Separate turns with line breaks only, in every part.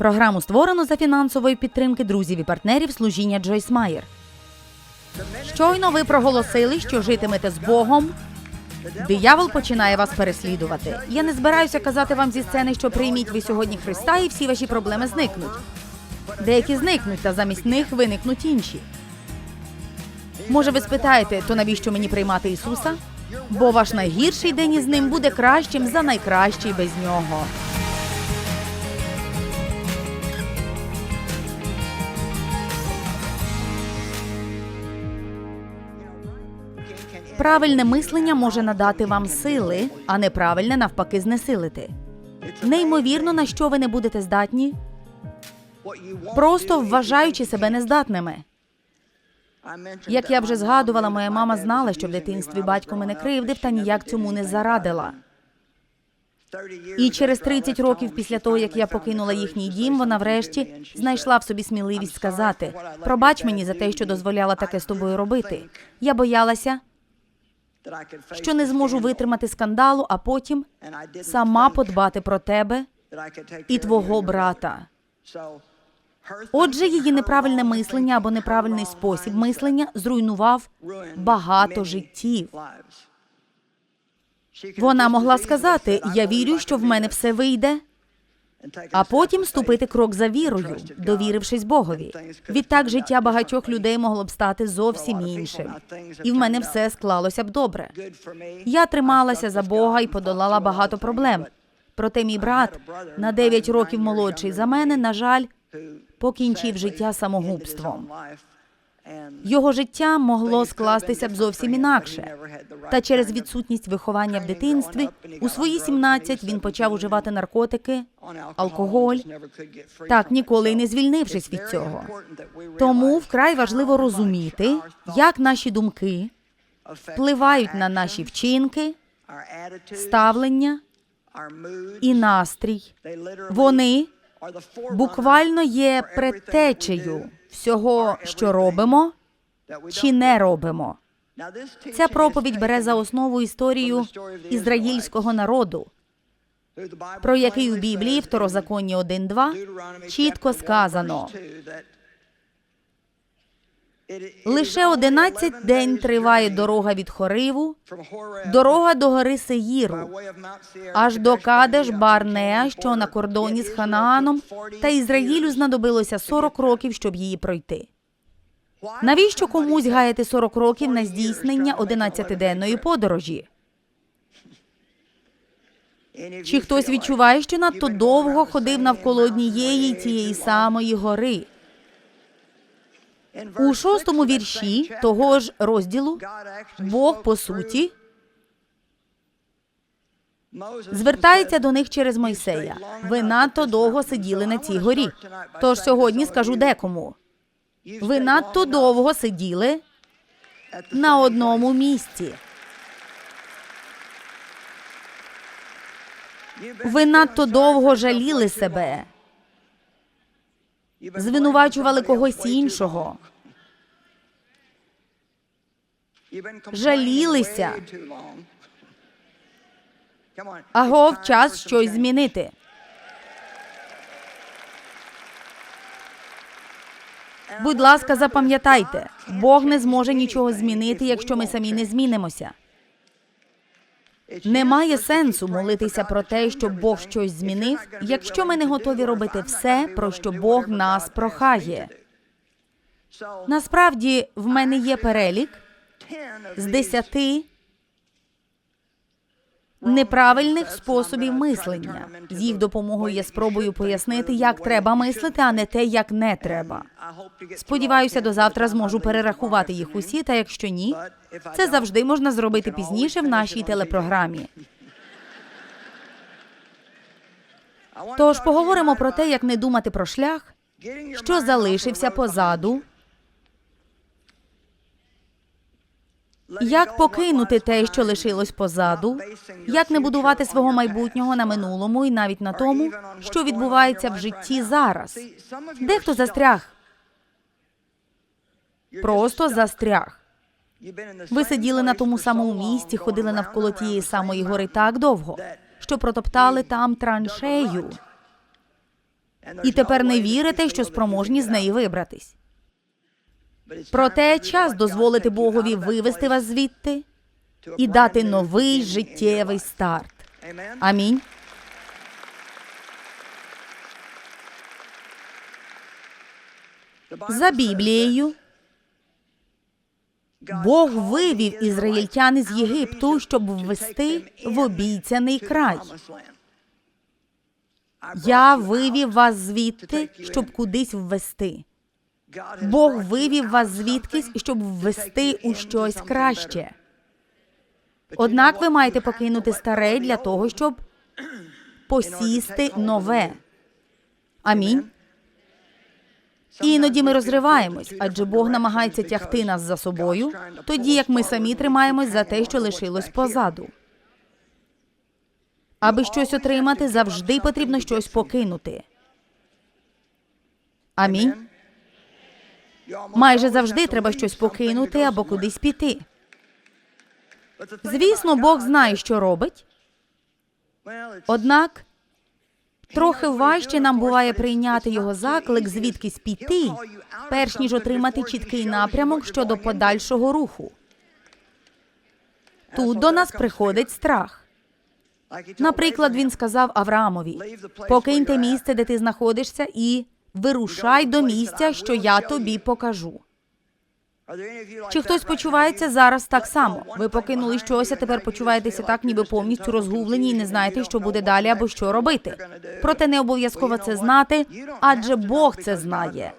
Програму створено за фінансової підтримки друзів і партнерів служіння Джойс Майер. Щойно ви проголосили, що житимете з Богом. Диявол починає вас переслідувати. Я не збираюся казати вам зі сцени, що прийміть ви сьогодні Христа, і всі ваші проблеми зникнуть. Деякі зникнуть, та замість них виникнуть інші. Може, ви спитаєте, то навіщо мені приймати Ісуса? Бо ваш найгірший день із ним буде кращим за найкращий без нього. Правильне мислення може надати вам сили, а неправильне навпаки знесилити. Неймовірно, на що ви не будете здатні, просто вважаючи себе нездатними. Як я вже згадувала, моя мама знала, що в дитинстві батько мене кривдив та ніяк цьому не зарадила. І через 30 років після того, як я покинула їхній дім, вона врешті знайшла в собі сміливість сказати: пробач мені за те, що дозволяла таке з тобою робити. Я боялася, що не зможу витримати скандалу, а потім сама подбати про тебе і твого брата. Отже, її неправильне мислення або неправильний спосіб мислення зруйнував багато життів. Вона могла сказати: Я вірю, що в мене все вийде, а потім ступити крок за вірою, довірившись Богові. Відтак життя багатьох людей могло б стати зовсім іншим. І в мене все склалося б добре. Я трималася за Бога і подолала багато проблем. Проте мій брат, на 9 років молодший за мене, на жаль, покінчив життя самогубством. Його життя могло скластися б зовсім інакше. Та через відсутність виховання в дитинстві у свої 17 він почав уживати наркотики, алкоголь, так ніколи й не звільнившись від цього. Тому вкрай важливо розуміти, як наші думки впливають на наші вчинки, ставлення і настрій. Вони буквально є предтечею всього, що робимо чи не робимо. Ця проповідь бере за основу історію ізраїльського народу, про який у Біблії, второзаконні 1.2, чітко сказано. Лише 11 день триває дорога від Хориву, дорога до гори Сеїру, аж до Кадеш Барнеа, що на кордоні з Ханааном, та Ізраїлю знадобилося 40 років, щоб її пройти. Навіщо комусь гаяти 40 років на здійснення 11-денної подорожі? Чи хтось відчуває, що надто довго ходив навколо однієї тієї самої гори? У шостому вірші того ж розділу Бог по суті звертається до них через Мойсея. Ви надто довго сиділи на цій горі. Тож сьогодні скажу декому. Ви надто довго сиділи на одному місці. Ви надто довго жаліли себе, звинувачували когось іншого, жалілися. Агов час щось змінити. Будь ласка, запам'ятайте, Бог не зможе нічого змінити, якщо ми самі не змінимося. Немає сенсу молитися про те, щоб Бог щось змінив, якщо ми не готові робити все, про що Бог нас прохає. Насправді, в мене є перелік з десяти неправильних способів мислення. З їх допомогою я спробую пояснити, як треба мислити, а не те, як не треба. Сподіваюся, до завтра зможу перерахувати їх усі, та якщо ні, це завжди можна зробити пізніше в нашій телепрограмі. Тож поговоримо про те, як не думати про шлях, що залишився позаду, як покинути те, що лишилось позаду, як не будувати свого майбутнього на минулому і навіть на тому, що відбувається в житті зараз. Дехто застряг, просто застряг. Ви сиділи на тому самому місці, ходили навколо тієї самої гори так довго, що протоптали там траншею. і тепер не вірите, що спроможні з неї вибратись. Проте час дозволити Богові вивести вас звідти і дати новий життєвий старт. Амінь. За Біблією Бог вивів ізраїльтян із Єгипту, щоб ввести в обіцяний край. Я вивів вас звідти, щоб кудись ввести. Бог вивів вас звідкись, щоб ввести у щось краще. Однак ви маєте покинути старе для того, щоб посісти нове. Амінь. Іноді ми розриваємось, адже Бог намагається тягти нас за собою, тоді як ми самі тримаємось за те, що лишилось позаду. Аби щось отримати, завжди потрібно щось покинути. Амінь. Майже завжди треба щось покинути або кудись піти. Звісно, Бог знає, що робить, однак трохи важче нам буває прийняти його заклик, звідкись піти, перш ніж отримати чіткий напрямок щодо подальшого руху. Тут до нас приходить страх. Наприклад, він сказав Авраамові: покиньте місце, де ти знаходишся, і вирушай до місця, що я тобі покажу. Чи хтось почувається зараз так само? Ви покинули щось, а тепер почуваєтеся так, ніби повністю розгублені і не знаєте, що буде далі або що робити. Проте не обов'язково це знати, адже Бог це знає.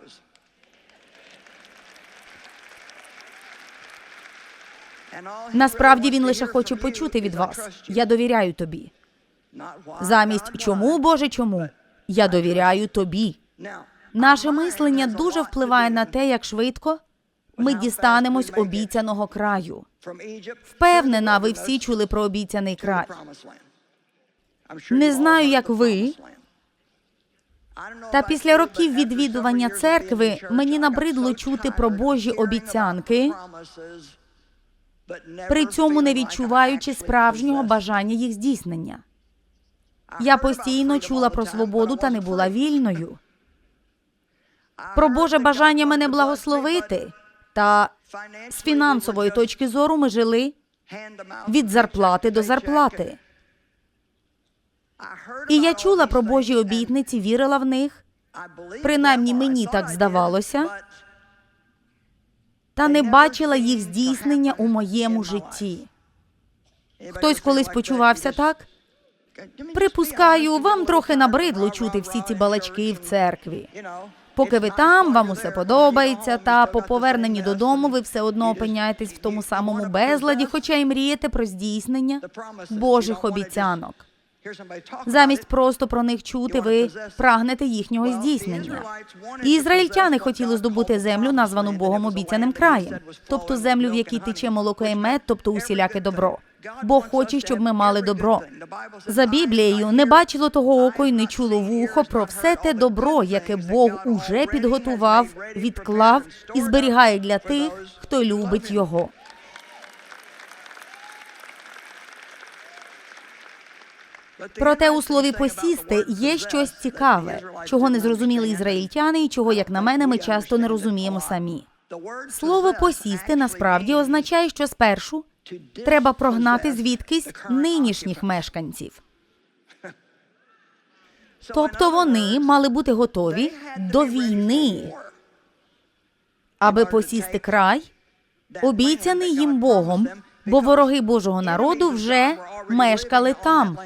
Насправді він лише хоче почути від вас. Я довіряю тобі. Замість чому, Боже, чому? Я довіряю тобі. Наше мислення дуже впливає на те, як швидко ми дістанемось обіцяного краю. Впевнена, ви всі чули про обіцяний край. Не знаю, як ви, Та після років відвідування церкви мені набридло чути про Божі обіцянки, при цьому не відчуваючи справжнього бажання їх здійснення. Я постійно чула про свободу та не була вільною. Про Боже бажання мене благословити. Та з фінансової точки зору ми жили від зарплати до зарплати. І я чула про Божі обітниці, вірила в них, принаймні мені так здавалося, та не бачила їх здійснення у моєму житті. Хтось колись почувався так? Припускаю, вам трохи набридло чути всі ці балачки в церкві. Поки ви там, вам усе подобається, та по поверненні додому ви все одно опиняєтесь в тому самому безладі, хоча й мрієте про здійснення Божих обіцянок. Замість просто про них чути, ви прагнете їхнього здійснення. І ізраїльтяни хотіли здобути землю, названу Богом обіцяним краєм, тобто землю, в якій тече молоко і мед, тобто усіляке добро. Бог хоче, щоб ми мали добро. За Біблією не бачило того око й не чуло вухо про все те добро, яке Бог уже підготував, відклав і зберігає для тих, хто любить його. Проте у слові посісти є щось цікаве, чого не зрозуміли ізраїльтяни, і чого, як на мене, ми часто не розуміємо самі. Слово посісти насправді означає, що спершу треба прогнати звідкись нинішніх мешканців. Тобто вони мали бути готові до війни, аби посісти край, обіцяний їм Богом, бо вороги Божого народу вже мешкали там.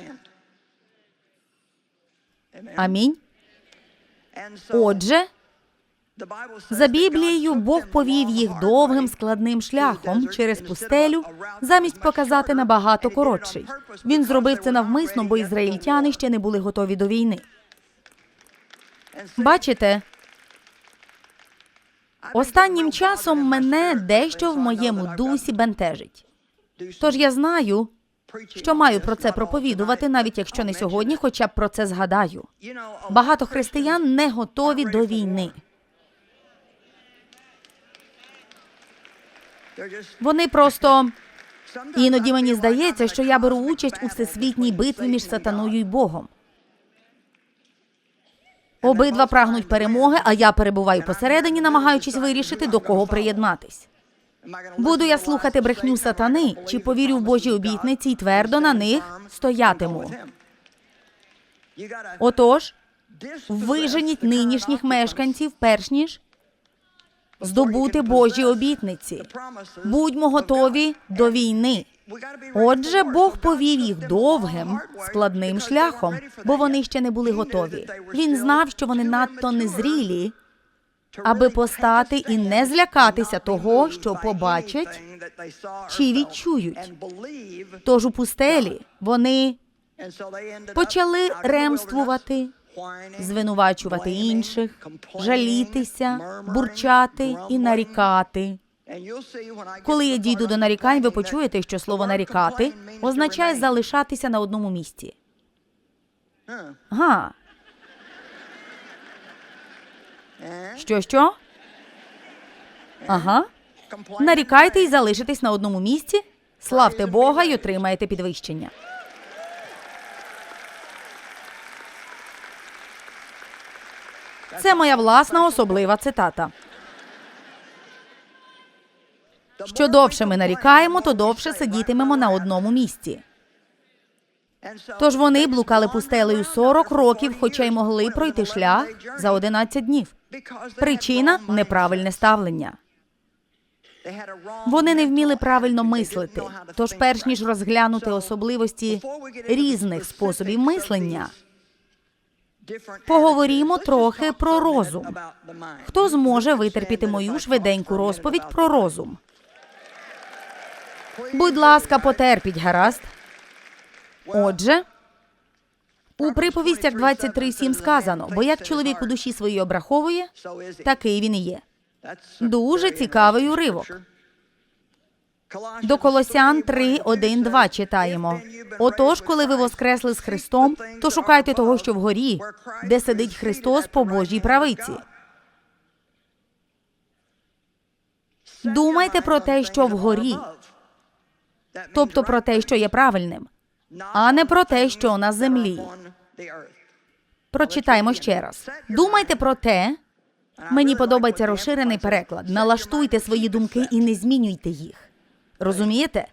Амінь. Отже, за Біблією Бог повів їх довгим складним шляхом через пустелю, замість показати набагато коротший. Він зробив це навмисно, бо ізраїльтяни ще не були готові до війни. Бачите, останнім часом мене дещо в моєму дусі бентежить. Тож я знаю, що маю про це проповідувати, навіть якщо не сьогодні, хоча б про це згадаю. Багато християн не готові до війни. Вони просто іноді мені здається, що я беру участь у всесвітній битві між сатаною і Богом. Обидва прагнуть перемоги, а я перебуваю посередині, намагаючись вирішити, до кого приєднатись. Буду я слухати брехню сатани, чи повірю в Божі обітниці і твердо на них стоятиму. Отож, виженіть нинішніх мешканців, перш ніж здобути Божі обітниці. Будьмо готові до війни. Отже, Бог повів їх довгим, складним шляхом, бо вони ще не були готові. Він знав, що вони надто незрілі, аби постати і не злякатися того, що побачать чи відчують. Тож у пустелі вони почали ремствувати, звинувачувати інших, жалітися, бурчати і нарікати. Коли я дійду до нарікань, ви почуєте, що слово нарікати означає залишатися на одному місці. Га. Що що? Ага. Нарікайте і залишитесь на одному місці. Славте Бога й отримаєте підвищення. Це моя власна особлива цитата. Що довше ми нарікаємо, то довше сидітимемо на одному місці. Тож вони блукали пустелею 40 років, хоча й могли пройти шлях за 11 днів. Причина неправильне ставлення. Вони не вміли правильно мислити. Тож, перш ніж розглянути особливості різних способів мислення, поговоримо трохи про розум. Хто зможе витерпіти мою швиденьку розповідь про розум? Будь ласка, потерпіть, гаразд. Отже, у приповістях 23.7 сказано, бо як чоловік у душі своїй обраховує, такий він і є. Дуже цікавий уривок. До Колосян 3, 1, 2 читаємо. Отож, коли ви воскресли з Христом, то шукайте того, що вгорі, де сидить Христос по Божій правиці. Думайте про те, що вгорі, тобто про те, що є правильним, а не про те, що на землі. Прочитаймо ще раз. Думайте про те. Мені подобається розширений переклад. Налаштуйте свої думки і не змінюйте їх. Розумієте?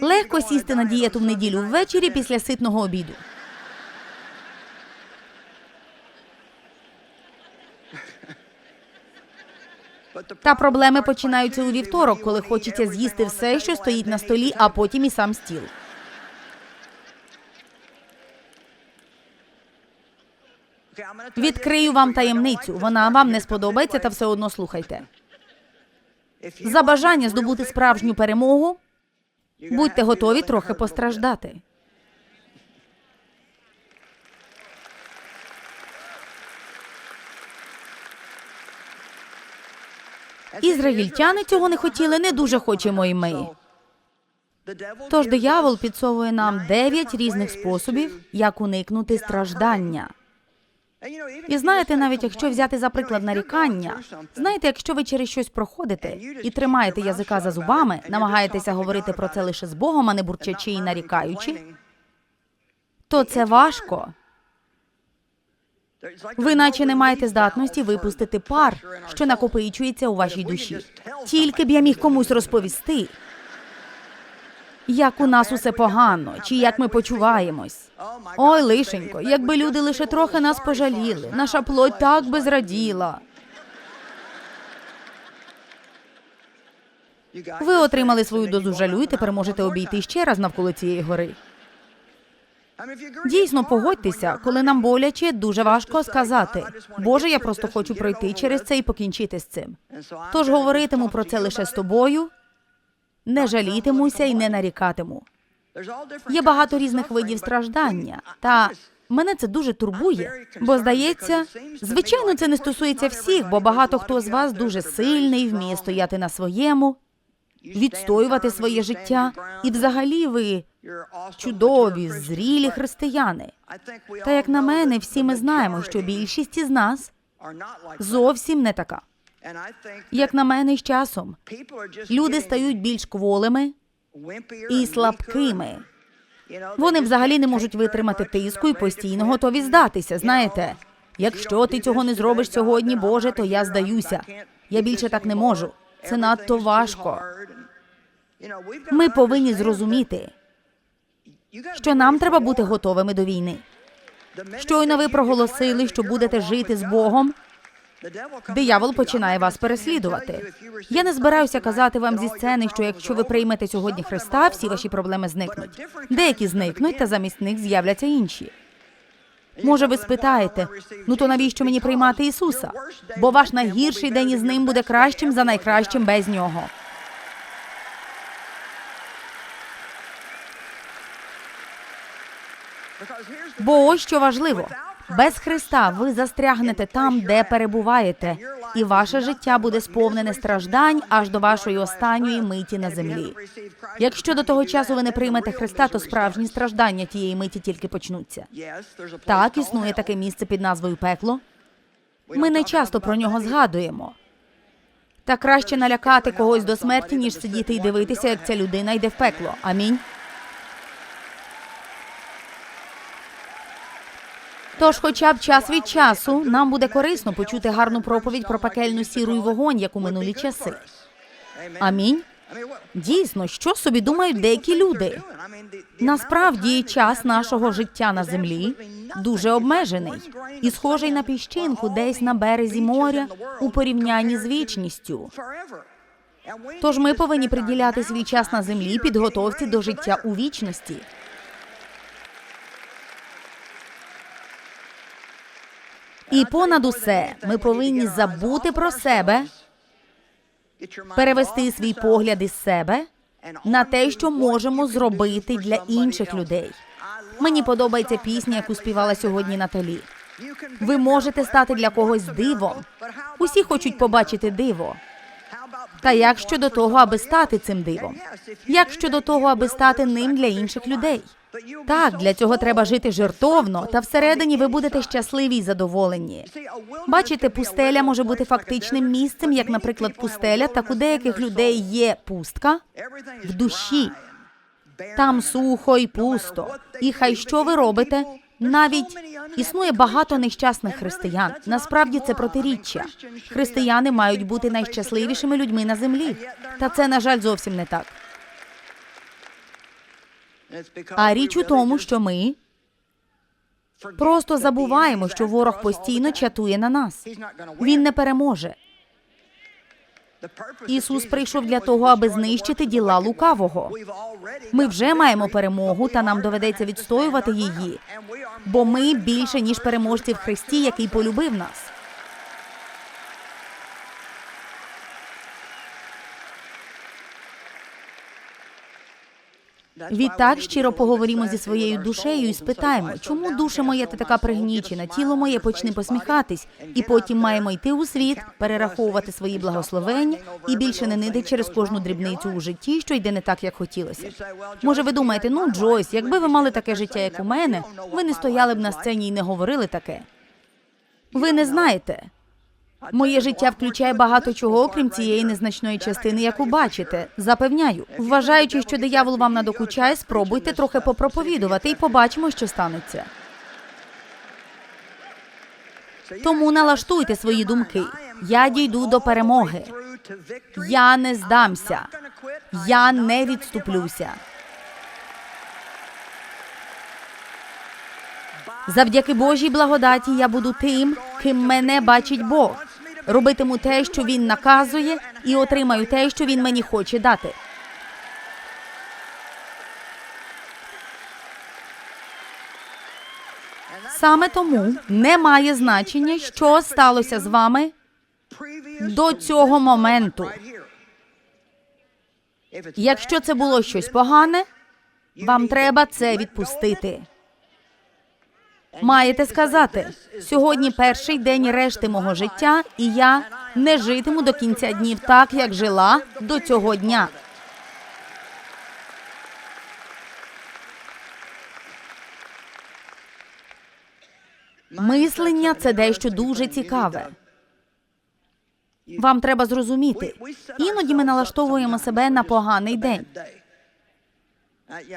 Легко сісти на дієту в неділю ввечері після ситного обіду. Та проблеми починаються у вівторок, коли хочеться з'їсти все, що стоїть на столі, а потім і сам стіл. Відкрию вам таємницю. Вона вам не сподобається, та все одно слухайте. За бажання здобути справжню перемогу. Будьте готові трохи постраждати. Ізраїльтяни цього не хотіли, не дуже хочемо і ми. Тож диявол підсовує нам дев'ять різних способів, як уникнути страждання. І знаєте, навіть якщо взяти за приклад нарікання, знаєте, якщо ви через щось проходите і тримаєте язика за зубами, намагаєтеся говорити про це лише з Богом, а не бурчачи і нарікаючи, то це важко. Ви наче не маєте здатності випустити пар, що накопичується у вашій душі. Тільки б я міг комусь розповісти, як у нас усе погано, чи як ми почуваємось. Ой, лишенько, якби люди лише трохи нас пожаліли, наша плоть так би зраділа. Ви отримали свою дозу жалю і тепер можете обійти ще раз навколо цієї гори. Дійсно, погодьтеся, коли нам боляче, дуже важко сказати. Боже, я просто хочу пройти через це і покінчити з цим. Тож говоритиму про це лише з тобою, не жалітимуся і не нарікатиму. Є багато різних видів страждання, та мене це дуже турбує, бо здається, звичайно, це не стосується всіх, бо багато хто з вас дуже сильний, вміє стояти на своєму, відстоювати своє життя, і взагалі ви чудові, зрілі християни. Та як на мене, всі ми знаємо, що більшість із нас зовсім не така. Як на мене, з часом люди стають більш кволими і слабкими. Вони взагалі не можуть витримати тиску і постійно готові здатися. Знаєте, Якщо ти цього не зробиш сьогодні, Боже, то я здаюся. Я більше так не можу. Це надто важко. Ми повинні зрозуміти, що нам треба бути готовими до війни. Щойно ви проголосили, що будете жити з Богом. Диявол починає вас переслідувати. Я не збираюся казати вам зі сцени, що якщо ви приймете сьогодні Христа, всі ваші проблеми зникнуть. Деякі зникнуть, та замість них з'являться інші. Може, ви спитаєте, ну то навіщо мені приймати Ісуса? Бо ваш найгірший день із ним буде кращим за найкращим без нього. Бо ось що важливо. Без Христа ви застрягнете там, де перебуваєте, і ваше життя буде сповнене страждань аж до вашої останньої миті на землі. Якщо до того часу ви не приймете Христа, то справжні страждання тієї миті тільки почнуться. Так, існує таке місце під назвою пекло. Ми не часто про нього згадуємо. Та краще налякати когось до смерті, ніж сидіти і дивитися, як ця людина йде в пекло. Амінь. Тож, хоча б час від часу, нам буде корисно почути гарну проповідь про пекельну сіру й вогонь, як у минулі часи. Амінь. Дійсно, що собі думають деякі люди? Насправді, час нашого життя на землі дуже обмежений і схожий на піщинку десь на березі моря у порівнянні з вічністю. Тож ми повинні приділяти свій час на землі підготовці до життя у вічності. І понад усе ми повинні забути про себе, перевести свій погляд із себе на те, що можемо зробити для інших людей. Мені подобається пісня, яку співала сьогодні Наталі. Ви можете стати для когось дивом. Усі хочуть побачити диво. Та як щодо того, аби стати цим дивом? Як щодо того, аби стати ним для інших людей? Так, для цього треба жити жертовно, та всередині ви будете щасливі й задоволені. Бачите, пустеля може бути фактичним місцем, як, наприклад, пустеля, так у деяких людей є пустка в душі. Там сухо і пусто. І хай що ви робите, навіть існує багато нещасних християн. Насправді це протиріччя. Християни мають бути найщасливішими людьми на землі. Та це, на жаль, зовсім не так. А річ у тому, що ми просто забуваємо, що ворог постійно чатує на нас. Він не переможе. Ісус прийшов для того, аби знищити діла лукавого. Ми вже маємо перемогу, та нам доведеться відстоювати її, бо ми більше ніж переможці в Христі, який полюбив нас. Відтак щиро поговоримо зі своєю душею і спитаємо, чому душа моя ти така пригнічена, тіло моє почне посміхатись, і потім маємо йти у світ, перераховувати свої благословення і більше не нити через кожну дрібницю у житті, що йде не так, як хотілося. Може, ви думаєте, ну Джойс, якби ви мали таке життя, як у мене, ви не стояли б на сцені і не говорили таке. Ви не знаєте. Моє життя включає багато чого, окрім цієї незначної частини, яку бачите. Запевняю, вважаючи, що диявол вам надокучає, спробуйте трохи попроповідувати і побачимо, що станеться. Тому налаштуйте свої думки. Я дійду до перемоги. Я не здамся. Я не відступлюся. Завдяки Божій благодаті я буду тим, ким мене бачить Бог. Робитиму те, що він наказує, і отримаю те, що він мені хоче дати. Саме тому не має значення, що сталося з вами до цього моменту. Якщо це було щось погане, вам треба це відпустити. Маєте сказати, сьогодні перший день решти мого життя, і я не житиму до кінця днів так, як жила до цього дня. Мислення це дещо дуже цікаве. Вам треба зрозуміти. Іноді ми налаштовуємо себе на поганий день.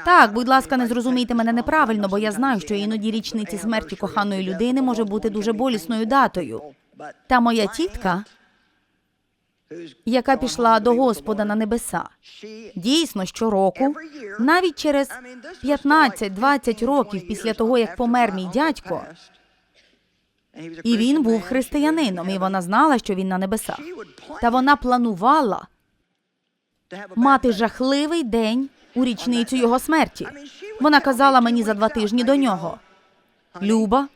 Так, будь ласка, не зрозумійте мене неправильно, бо я знаю, що іноді річниці смерті коханої людини може бути дуже болісною датою. Та моя тітка, яка пішла до Господа на небеса, дійсно щороку, навіть через 15-20 років після того, як помер мій дядько, і він був християнином, і вона знала, що він на небесах. Та вона планувала мати жахливий день у річницю його смерті. Вона казала мені за два тижні до нього. Люба,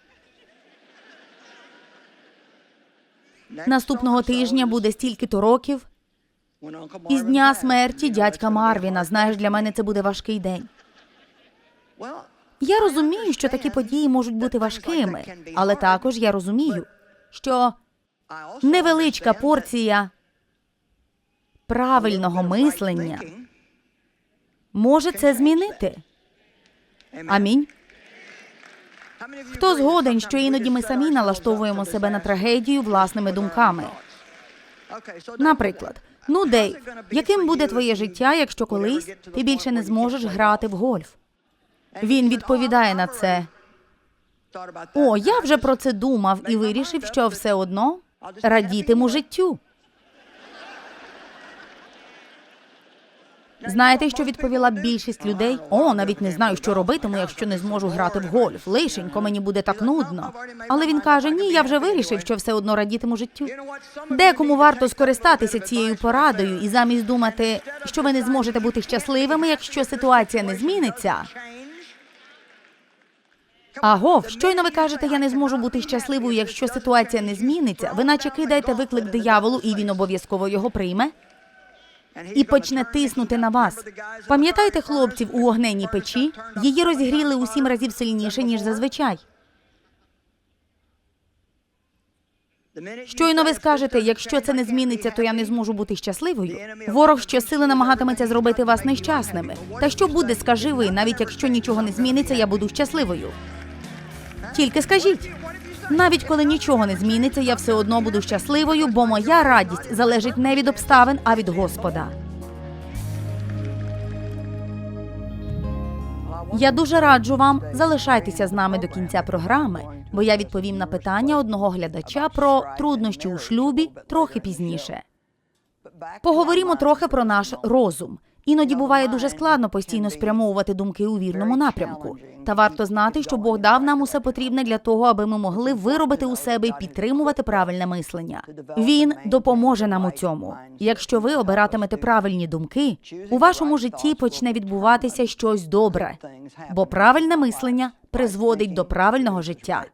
наступного тижня буде стільки-то років. Із дня смерті дядька Марвіна. Знаєш, для мене це буде важкий день. Я розумію, що такі події можуть бути важкими, але також я розумію, що невеличка порція правильного мислення може це змінити. Амінь. Хто згоден, що іноді ми самі налаштовуємо себе на трагедію власними думками? Наприклад, ну Дейв, яким буде твоє життя, якщо колись ти більше не зможеш грати в гольф? Він відповідає на це. О, я вже про це думав і вирішив, що все одно радітиму життю. Знаєте, що відповіла більшість людей? О, навіть не знаю, що робитиму, якщо не зможу грати в гольф. Лишенько, мені буде так нудно. Але він каже: ні, я вже вирішив, що все одно радітиму життю. Декому варто скористатися цією порадою і замість думати, що ви не зможете бути щасливими, якщо ситуація не зміниться. Агов, щойно ви кажете, я не зможу бути щасливою, якщо ситуація не зміниться. Ви наче кидаєте виклик дияволу, і він обов'язково його прийме і почне тиснути на вас. Пам'ятаєте хлопців у огненній печі? Її розігріли у сім разів сильніше, ніж зазвичай. Щойно ви скажете, якщо це не зміниться, то я не зможу бути щасливою. Ворог щосили намагатиметься зробити вас нещасними. Та що буде, скажи ви, навіть якщо нічого не зміниться, я буду щасливою. Тільки скажіть. Навіть коли нічого не зміниться, я все одно буду щасливою, бо моя радість залежить не від обставин, а від Господа. Я дуже раджу вам залишайтеся з нами до кінця програми, бо я відповім на питання одного глядача про труднощі у шлюбі трохи пізніше. Поговоримо трохи про наш розум. Іноді буває дуже складно постійно спрямовувати думки у вірному напрямку. Та варто знати, що Бог дав нам усе потрібне для того, аби ми могли виробити у себе і підтримувати правильне мислення. Він допоможе нам у цьому. Якщо ви обиратимете правильні думки, у вашому житті почне відбуватися щось добре, бо правильне мислення призводить до правильного життя.